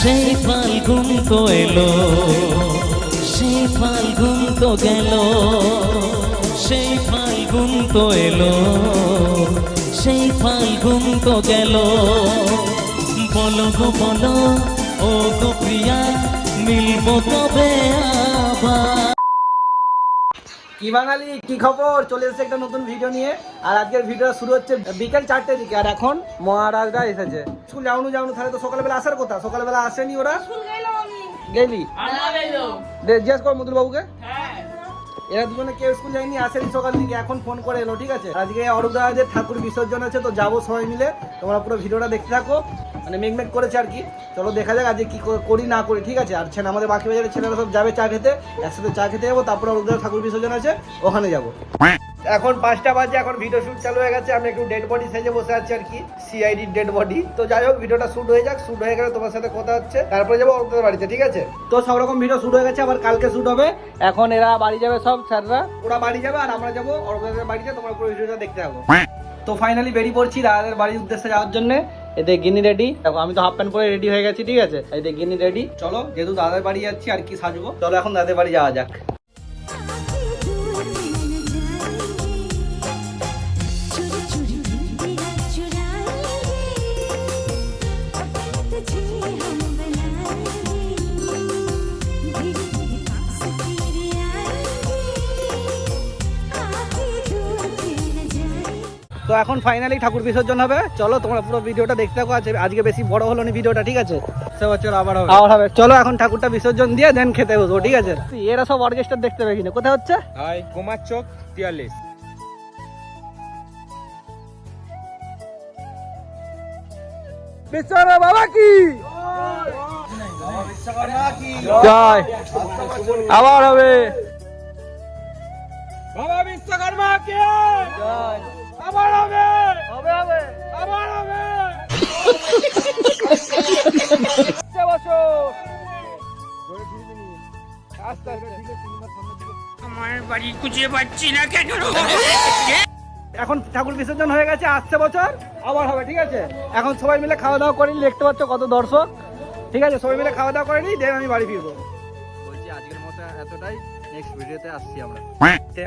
সেই ফাল্গুন তো এলো সেই ফাল্গুন তো গেল সেই ফাল্গুন তো এলো সেই ফাল্গুন তো গেল। বলো গো, বলো, ও গো প্রিয়া, মিলব তবে আবার। কি বাঙালি কি খবর? চলে এসেছে একটা নতুন ভিডিও নিয়ে। আর আজকের ভিডিও শুরু হচ্ছে বিকেল চারটে দিকে। আর এখন মহারাজরা এসেছে। স্কুল যাওনু যাওনু তাহলে তো সকালবেলা আসার কথা। সকালবেলা আসেনি ওরা? গেলি জিজ্ঞেস কর মধুর বাবুকে এরা দুজনে কেউ স্কুল যায়নি, আসেনি সকাল থেকে, এখন ফোন করে এলো, ঠিক আছে? আজকে অরুদাহাজের ঠাকুর বিসর্জন আছে, তো যাব সবাই মিলে। তোমরা পুরো ভিডিওটা দেখতে থাকো। মানে মেঘমেঘ করেছে আর কি। চলো দেখা যাক আজকে কী করে- না করি, ঠিক আছে? আর ছেলে আমাদের বাকি বাজারের ছেলেরা সব যাবে চা খেতে, একসাথে চা খেতে যাব, তারপরে অরুদার ঠাকুর বিসর্জন আছে, ওখানে যাব। এখন পাঁচটা বাজে, এখন ভিডিও শুট চালু হয়ে গেছে, আমি একটু ডেড বডি সেজে বসে আছি আর কি সিআইডি ডেড বডি তো যাই হোক ভিডিওটা শুট হয়ে যাক শুট হয়ে গেলে তোমার সাথে কথা হচ্ছে, তারপরে যাব অরুণদের বাড়িতে, ঠিক আছে? তো সব রকম ভিডিও শুট হয়ে গেছে, আবার কালকে শুট হবে। এখন এরা বাড়ি যাবে সব, স্যাররা। ওরা বাড়ি যাবে আর আমরা যাব অরুণদের বাড়িতে তোমরা পুরো ভিডিওটা দেখতে থাকো। তো ফাইনালি বেরিয়ে পড়ছি দাদাদের বাড়ির উদ্দেশ্যে যাওয়ার জন্য। এতে গিনি রেডি দেখো, আমি তো হাফ প্যান্ট পরে রেডি হয়ে গেছি, ঠিক আছে? এতে গিনি রেডি চলো, যেহেতু দাদার বাড়ি যাচ্ছি, আর কি সাজবো। চলো, এখন দাদাদের বাড়ি যাওয়া যাক। তো এখন ফাইনালি ঠাকুর বিসর্জন হবে। চলো তোমরা পুরো ভিডিওটা দেখতে থাকো। আছে আজকে বেশি বড় হলো না ভিডিওটা ঠিক আছে? বছর আবার হবে। আবার হবে। চলো এখন ঠাকুরটা বিসর্জন দিয়ে দেন খেতে বসবো ঠিক আছে? এরা সব অর্কেস্ট্রা দেখতে পাবে কিনা। কোথায় হচ্ছে? হাই কুমার চোক তিয়াল্লিশ। বাবা কি? জয়। আবার হবে। বাবা বিশ্বকর্মা কে? জয়। আবার হবে। হবে হবে। আবার হবে। আমার বাড়ি খুঁজে পাচ্ছি না কেন? এখন ঠাকুর বিসর্জন হয়ে গেছে আসছে বছর। আবার হবে ঠিক আছে? এখন সবাই মিলে খাওয়া দাওয়া করে নিই, দেখতে পাচ্ছ কত দর্শক। ঠিক আছে সবাই মিলে খাওয়া দাওয়া করে নিই দেন আমি বাড়ি ফিরবো। আজকের মতো এতটাই। নেক্সট ভিডিওতে আসছি আমরা।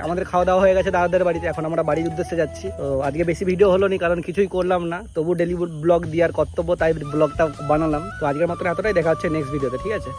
আমাদের খাওয়া দাওয়া হয়ে গেছে দাদাদের বাড়িতে। এখন আমরা বাড়ির উদ্দেশ্যে যাচ্ছি। তো আজকে বেশি ভিডিও হলো নি কারণ কিছুই করলাম না। তবু ডেলি ব্লগ দেওয়ার কর্তব্য তাই ব্লগটা বানালাম। তো আজকের মাত্র এতটাই। দেখা হচ্ছে নেক্সট ভিডিওতে ঠিক আছে?